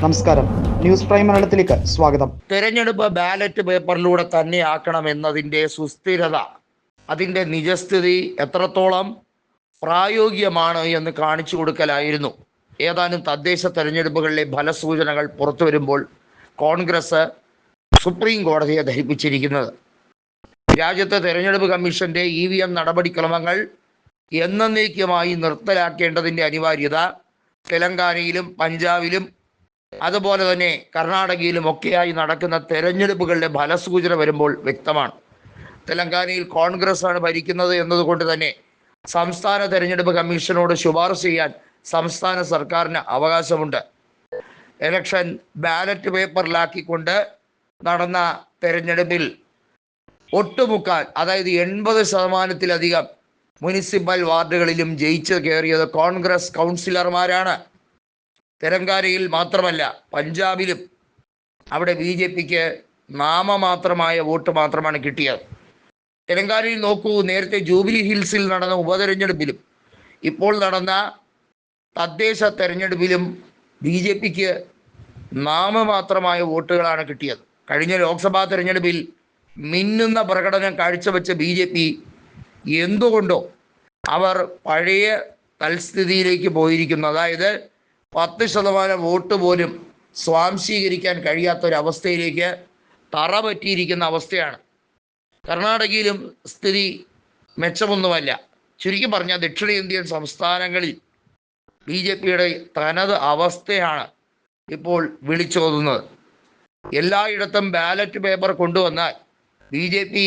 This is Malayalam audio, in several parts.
നമസ്കാരം. ന്യൂസ് പ്രൈം മലയാളത്തിലേക്ക് സ്വാഗതം. തെരഞ്ഞെടുപ്പ് ബാലറ്റ് പേപ്പറിലൂടെ തന്നെ ആക്കണം എന്നതിന്റെ സുസ്ഥിരത അതിന്റെ നിജസ്ഥിതി എത്രത്തോളം പ്രായോഗികമാണ് എന്ന് കാണിച്ചു കൊടുക്കലായിരുന്നു. ഏതാനും തദ്ദേശ തെരഞ്ഞെടുപ്പുകളിലെ ഫലസൂചനകൾ പുറത്തു വരുമ്പോൾ കോൺഗ്രസ് സുപ്രീം കോടതിയെ ധരിപ്പിച്ചിരിക്കുന്നത് രാജ്യത്തെ തെരഞ്ഞെടുപ്പ് കമ്മീഷന്റെ ഇ വി എം നടപടിക്രമങ്ങൾ എന്നേക്കുമായി നിർത്തലാക്കേണ്ടതിന്റെ അനിവാര്യത തെലങ്കാനയിലും പഞ്ചാബിലും അതുപോലെ തന്നെ കർണാടകയിലും ഒക്കെയായി നടക്കുന്ന തെരഞ്ഞെടുപ്പുകളുടെ ഫലസൂചന വരുമ്പോൾ വ്യക്തമാണ്. തെലങ്കാനയിൽ കോൺഗ്രസ് ആണ് ഭരിക്കുന്നത് എന്നതുകൊണ്ട് തന്നെ സംസ്ഥാന തെരഞ്ഞെടുപ്പ് കമ്മീഷനോട് ശുപാർശ ചെയ്യാൻ സംസ്ഥാന സർക്കാരിന് അവകാശമുണ്ട്. എലക്ഷൻ ബാലറ്റ് പേപ്പറിലാക്കിക്കൊണ്ട് നടന്ന തെരഞ്ഞെടുപ്പിൽ ഒട്ടുമുക്കാൽ അതായത് എൺപത് ശതമാനത്തിലധികം മുനിസിപ്പൽ വാർഡുകളിലും ജയിച്ചു കയറിയത് കോൺഗ്രസ് കൗൺസിലർമാരാണ്. തെലങ്കാനയിൽ മാത്രമല്ല പഞ്ചാബിലും അവിടെ ബി ജെ പിക്ക് നാമമാത്രമായ വോട്ട് മാത്രമാണ് കിട്ടിയത്. തെലങ്കാനയിൽ നോക്കൂ നേരത്തെ ജൂബിലി ഹിൽസിൽ നടന്ന ഉപതെരഞ്ഞെടുപ്പിലും ഇപ്പോൾ നടന്ന തദ്ദേശ തെരഞ്ഞെടുപ്പിലും ബി ജെ പിക്ക് നാമമാത്രമായ വോട്ടുകളാണ് കിട്ടിയത്. കഴിഞ്ഞ ലോക്സഭാ തെരഞ്ഞെടുപ്പിൽ മിന്നുന്ന പ്രകടനം കാഴ്ചവെച്ച ബി ജെ പി എന്തുകൊണ്ടോ അവർ പഴയ തൽസ്ഥിതിയിലേക്ക് പോയിരിക്കുന്നു. അതായത് പത്ത് ശതമാനം വോട്ട് പോലും സ്വാംശീകരിക്കാൻ കഴിയാത്തൊരവസ്ഥയിലേക്ക് തറ പറ്റിയിരിക്കുന്ന അവസ്ഥയാണ്. കർണാടകയിലും സ്ഥിതി മെച്ചമൊന്നുമല്ല. ചുരുക്കി പറഞ്ഞാൽ ദക്ഷിണേന്ത്യൻ സംസ്ഥാനങ്ങളിൽ ബി ജെ പിയുടെ തനത് അവസ്ഥയാണ് ഇപ്പോൾ വിളിച്ചോതുന്നത്. എല്ലായിടത്തും ബാലറ്റ് പേപ്പർ കൊണ്ടുവന്നാൽ ബി ജെ പി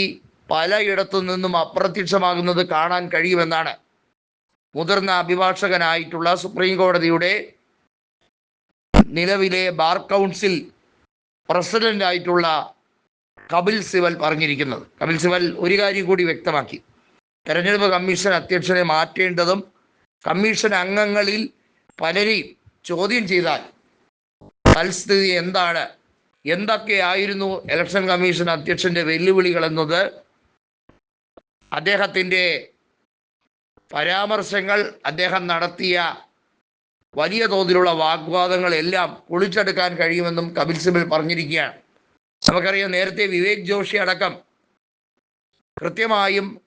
പലയിടത്തു നിന്നും അപ്രത്യക്ഷമാകുന്നത് കാണാൻ കഴിയുമെന്നാണ് മുതിർന്ന അഭിഭാഷകനായിട്ടുള്ള സുപ്രീം കോടതിയുടെ നിലവിലെ ബാർ കൗൺസിൽ പ്രസിഡന്റ് ആയിട്ടുള്ള കപിൽ സിവൽ പറഞ്ഞിരിക്കുന്നത്. കപിൽ സിവൽ ഒരു കാര്യം കൂടി വ്യക്തമാക്കി. തെരഞ്ഞെടുപ്പ് കമ്മീഷൻ അധ്യക്ഷനെ മാറ്റേണ്ടതും കമ്മീഷൻ അംഗങ്ങളിൽ പലരെയും ചോദ്യം ചെയ്താൽ തൽസ്ഥിതി എന്താണ്? എന്തൊക്കെയായിരുന്നു ഇലക്ഷൻ കമ്മീഷൻ അധ്യക്ഷന്റെ വെല്ലുവിളികൾ എന്നത്? അദ്ദേഹത്തിന്റെ പരാമർശങ്ങൾ അദ്ദേഹം നടത്തിയ വലിയ തോതിലുള്ള വാഗ്വാദങ്ങളെല്ലാം പൊളിച്ചെടുക്കാൻ കഴിയുമെന്നും കപിൽ സിബൽ പറഞ്ഞിരിക്കുകയാണ്. നമുക്കറിയാം നേരത്തെ വിവേക് ജോഷി അടക്കം കൃത്യമായും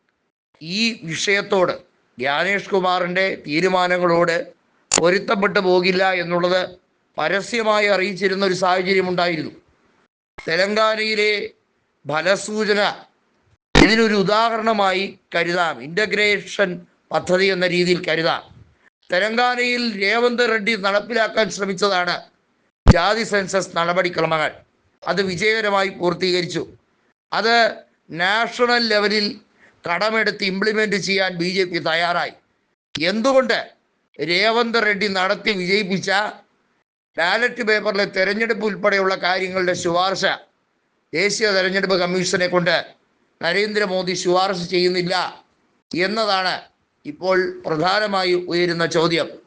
ഈ വിഷയത്തോട് ജ്ഞാനേഷ് കുമാറിന്റെ തീരുമാനങ്ങളോട് പൊരുത്തപ്പെട്ടു പോകില്ല എന്നുള്ളത് പരസ്യമായി അറിയിച്ചിരുന്ന ഒരു സാഹചര്യം ഉണ്ടായിരുന്നു. തെലങ്കാനയിലെ ഫലസൂചന ഇതിനൊരു ഉദാഹരണമായി കരുതാം. ഇന്റഗ്രേഷൻ പദ്ധതി എന്ന രീതിയിൽ കരുതാം. തെലങ്കാനയിൽ രേവന്ത് റെഡ്ഡി നടപ്പിലാക്കാൻ ശ്രമിച്ചതാണ് ജാതി സെൻസസ് നടപടിക്രമങ്ങൾ. അത് വിജയകരമായി പൂർത്തീകരിച്ചു. അത് നാഷണൽ ലെവലിൽ കടമെടുത്ത് ഇംപ്ലിമെന്റ് ചെയ്യാൻ ബി ജെ പി തയ്യാറായി. എന്തുകൊണ്ട് രേവന്ത് റെഡ്ഡി നടത്തി വിജയിപ്പിച്ച ബാലറ്റ് പേപ്പറിലെ തെരഞ്ഞെടുപ്പ് ഉൾപ്പെടെയുള്ള കാര്യങ്ങളുടെ ശുപാർശ ദേശീയ തെരഞ്ഞെടുപ്പ് കമ്മീഷനെ കൊണ്ട് നരേന്ദ്രമോദി ശുപാർശ ചെയ്യുന്നില്ല എന്നതാണ് ഇപ്പോൾ പ്രധാനമായി ഉയരുന്ന ചോദ്യം.